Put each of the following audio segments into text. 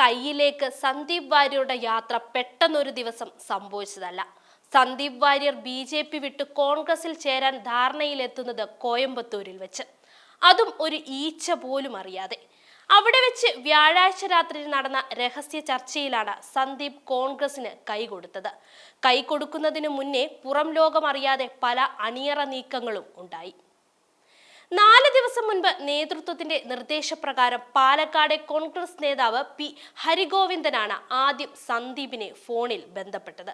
കയ്യിലേക്ക് സന്ദീപ് വാര്യരുടെ യാത്ര പെട്ടെന്നൊരു ദിവസം സംഭവിച്ചതല്ല. Sandeep Warrier B J P വിട്ട് കോൺഗ്രസിൽ ചേരാൻ ധാരണയിലെത്തുന്നത് കോയമ്പത്തൂരിൽ വെച്ച്. അതും ഒരു ഈച്ച പോലും അറിയാതെ. അവിടെ വെച്ച് വ്യാഴാഴ്ച രാത്രി നടന്ന രഹസ്യ ചർച്ചയിലാണ് സന്ദീപ് കോൺഗ്രസിന് കൈകൊടുത്തത് കൈ കൊടുക്കുന്നതിന് മുന്നേ പുറം ലോകം അറിയാതെ പല അണിയറ നീക്കങ്ങളും ഉണ്ടായി. നാല് ദിവസം മുൻപ് നേതൃത്വത്തിന്റെ നിർദ്ദേശപ്രകാരം പാലക്കാട് കോൺഗ്രസ് നേതാവ് പി ഹരിഗോവിന്ദനാണ് ആദ്യം സന്ദീപിനെ ഫോണിൽ ബന്ധപ്പെട്ടത്.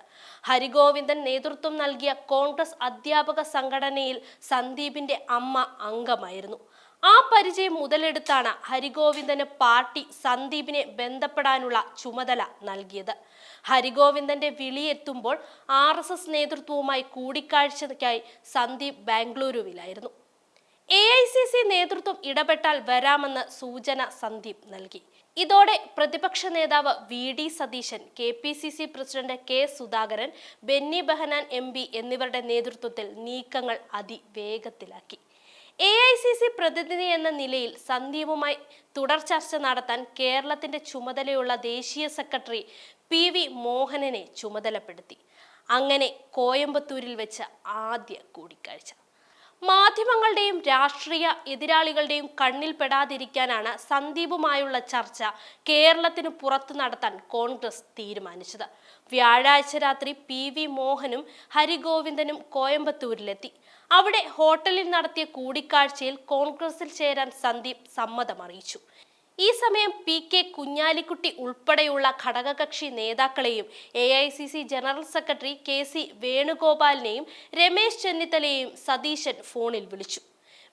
ഹരിഗോവിന്ദൻ നേതൃത്വം നൽകിയ കോൺഗ്രസ് അധ്യാപക സംഘടനയിൽ സന്ദീപിന്റെ അമ്മ അംഗമായിരുന്നു. ആ പരിചയം മുതലെടുത്താണ് ഹരിഗോവിന്ദന് പാർട്ടി സന്ദീപിനെ ബന്ധപ്പെടാനുള്ള ചുമതല നൽകിയത്. ഹരിഗോവിന്ദന്റെ വിളിയെത്തുമ്പോൾ ആർ എസ് എസ് നേതൃത്വവുമായി കൂടിക്കാഴ്ചയ്ക്കായി സന്ദീപ് ബാംഗ്ലൂരുവിലായിരുന്നു. എ ഐ സി സി നേതൃത്വം ഇടപെട്ടാൽ വരാമെന്ന് സൂചന സന്ദീപ് നൽകി. ഇതോടെ പ്രതിപക്ഷ നേതാവ് V D Satheesan K P C C president K Sudhakaran Benny Behanan M P എന്നിവരുടെ നേതൃത്വത്തിൽ നീക്കങ്ങൾ അതിവേഗത്തിലാക്കി. എ ഐ സി സി പ്രതിനിധി എന്ന നിലയിൽ സന്ദീപുമായി തുടർ ചർച്ച നടത്താൻ കേരളത്തിന്റെ ചുമതലയുള്ള ദേശീയ സെക്രട്ടറി പി വി മോഹനനെ ചുമതലപ്പെടുത്തി. അങ്ങനെ കോയമ്പത്തൂരിൽ വെച്ച ആദ്യ കൂടിക്കാഴ്ച. മാധ്യമങ്ങളുടെയും രാഷ്ട്രീയ എതിരാളികളുടെയും കണ്ണിൽ പെടാതിരിക്കാനാണ് സന്ദീപുമായുള്ള ചർച്ച കേരളത്തിന് പുറത്തു നടത്താൻ കോൺഗ്രസ് തീരുമാനിച്ചത്. വ്യാഴാഴ്ച രാത്രി പി വി മോഹനും ഹരിഗോവിന്ദനും കോയമ്പത്തൂരിലെത്തി. അവിടെ ഹോട്ടലിൽ നടത്തിയ കൂടിക്കാഴ്ചയിൽ കോൺഗ്രസിൽ ചേരാൻ സന്ദീപ് സമ്മതം അറിയിച്ചു. ഈ സമയം പി കെ കുഞ്ഞാലിക്കുട്ടി ഉൾപ്പെടെയുള്ള ഘടകകക്ഷി നേതാക്കളെയും A I C C general secretary K C വേണുഗോപാലിനെയും Ramesh ചെന്നിത്തലയെയും സതീശൻ ഫോണിൽ വിളിച്ചു.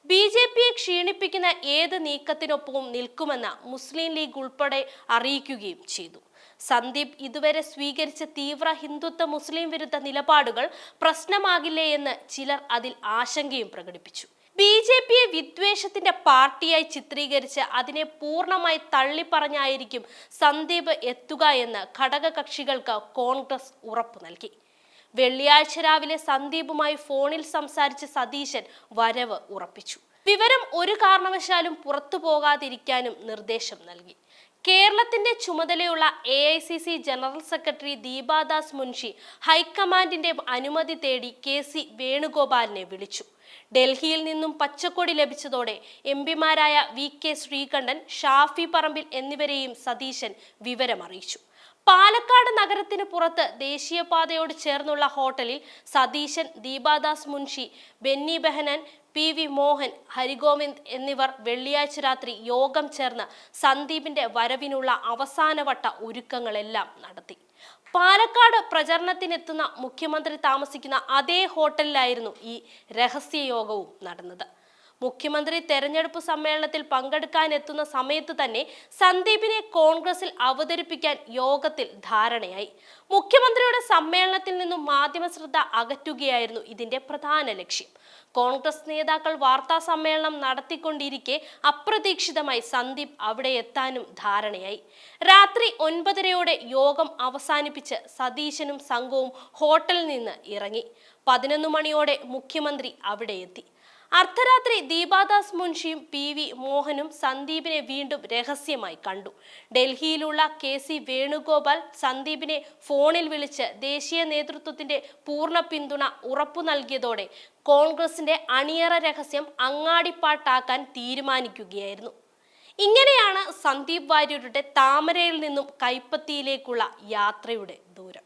ബി ജെ പിയെ ക്ഷീണിപ്പിക്കുന്ന ഏത് നീക്കത്തിനൊപ്പവും നിൽക്കുമെന്ന് മുസ്ലിം ലീഗ് ഉൾപ്പെടെ അറിയിക്കുകയും ചെയ്തു. സന്ദീപ് ഇതുവരെ സ്വീകരിച്ച തീവ്ര ഹിന്ദുത്വ മുസ്ലിം വിരുദ്ധ നിലപാടുകൾ പ്രശ്നമാകില്ലേ എന്ന് ചിലർ അതിൽ ആശങ്കയും പ്രകടിപ്പിച്ചു. ബി ജെ പിയെ വിദ്വേഷത്തിന്റെ പാർട്ടിയായി ചിത്രീകരിച്ച് അതിനെ പൂർണമായി തള്ളിപ്പറഞ്ഞായിരിക്കും സന്ദീപ് എത്തുക എന്ന് ഘടകകക്ഷികൾക്ക് കോൺഗ്രസ് ഉറപ്പു നൽകി. വെള്ളിയാഴ്ച രാവിലെ സന്ദീപുമായി ഫോണിൽ സംസാരിച്ച സതീശൻ വരവ് ഉറപ്പിച്ചു. വിവരം ഒരു കാരണവശാലും പുറത്തു പോകാതിരിക്കാനും നിർദ്ദേശം നൽകി. കേരളത്തിന്റെ ചുമതലയുള്ള A I C C general secretary Deepadas Munshi ഹൈക്കമാൻഡിന്റെ അനുമതി തേടി കെ സി വേണുഗോപാലിനെ വിളിച്ചു. ഡൽഹിയിൽ നിന്നും പച്ചക്കൊടി ലഭിച്ചതോടെ എം പിമാരായ വി കെ ശ്രീകണ്ഠൻ ഷാഫി പറമ്പിൽ എന്നിവരെയും സതീശൻ വിവരമറിയിച്ചു. പാലക്കാട് നഗരത്തിന് പുറത്ത് ദേശീയപാതയോട് ചേർന്നുള്ള ഹോട്ടലിൽ സതീശൻ ദീപാദാസ് മുൻഷി ബെന്നി ബെഹനൻ പി വി മോഹൻ ഹരിഗോവിന്ദ് എന്നിവർ വെള്ളിയാഴ്ച രാത്രി യോഗം ചേർന്ന് സന്ദീപിന്റെ വരവിനുള്ള അവസാനവട്ട ഒരുക്കങ്ങളെല്ലാം നടത്തി. പാലക്കാട് പ്രചരണത്തിനെത്തുന്ന മുഖ്യമന്ത്രി താമസിക്കുന്ന അതേ ഹോട്ടലിലായിരുന്നു ഈ രഹസ്യ യോഗവും നടന്നത്. മുഖ്യമന്ത്രി തെരഞ്ഞെടുപ്പ് സമ്മേളനത്തിൽ പങ്കെടുക്കാനെത്തുന്ന സമയത്ത് തന്നെ സന്ദീപിനെ കോൺഗ്രസിൽ അവതരിപ്പിക്കാൻ യോഗത്തിൽ ധാരണയായി. മുഖ്യമന്ത്രിയുടെ സമ്മേളനത്തിൽ നിന്നും മാധ്യമ ശ്രദ്ധ അകറ്റുകയായിരുന്നു ഇതിന്റെ പ്രധാന ലക്ഷ്യം. കോൺഗ്രസ് നേതാക്കൾ വാർത്താ സമ്മേളനം നടത്തിക്കൊണ്ടിരിക്കെ അപ്രതീക്ഷിതമായി സന്ദീപ് അവിടെ എത്താനും ധാരണയായി. രാത്രി ഒൻപതരയോടെ യോഗം അവസാനിപ്പിച്ച് സതീശനും സംഘവും ഹോട്ടലിൽ നിന്ന് ഇറങ്ങി. പതിനൊന്ന് മണിയോടെ മുഖ്യമന്ത്രി അവിടെ എത്തി. അർദ്ധരാത്രി ദീപാദാസ് മുൻഷിയും പി വി മോഹനും സന്ദീപിനെ വീണ്ടും രഹസ്യമായി കണ്ടു. ഡൽഹിയിലുള്ള കെ സി വേണുഗോപാൽ സന്ദീപിനെ ഫോണിൽ വിളിച്ച് ദേശീയ നേതൃത്വത്തിന്റെ പൂർണ പിന്തുണ ഉറപ്പു നൽകിയതോടെ കോൺഗ്രസിന്റെ അണിയറ രഹസ്യം അങ്ങാടിപ്പാട്ടാക്കാൻ തീരുമാനിക്കുകയായിരുന്നു. ഇങ്ങനെയാണ് സന്ദീപ് വാര്യരുടെ താമരയിൽ നിന്നും കൈപ്പത്തിയിലേക്കുള്ള യാത്രയുടെ ദൂരം.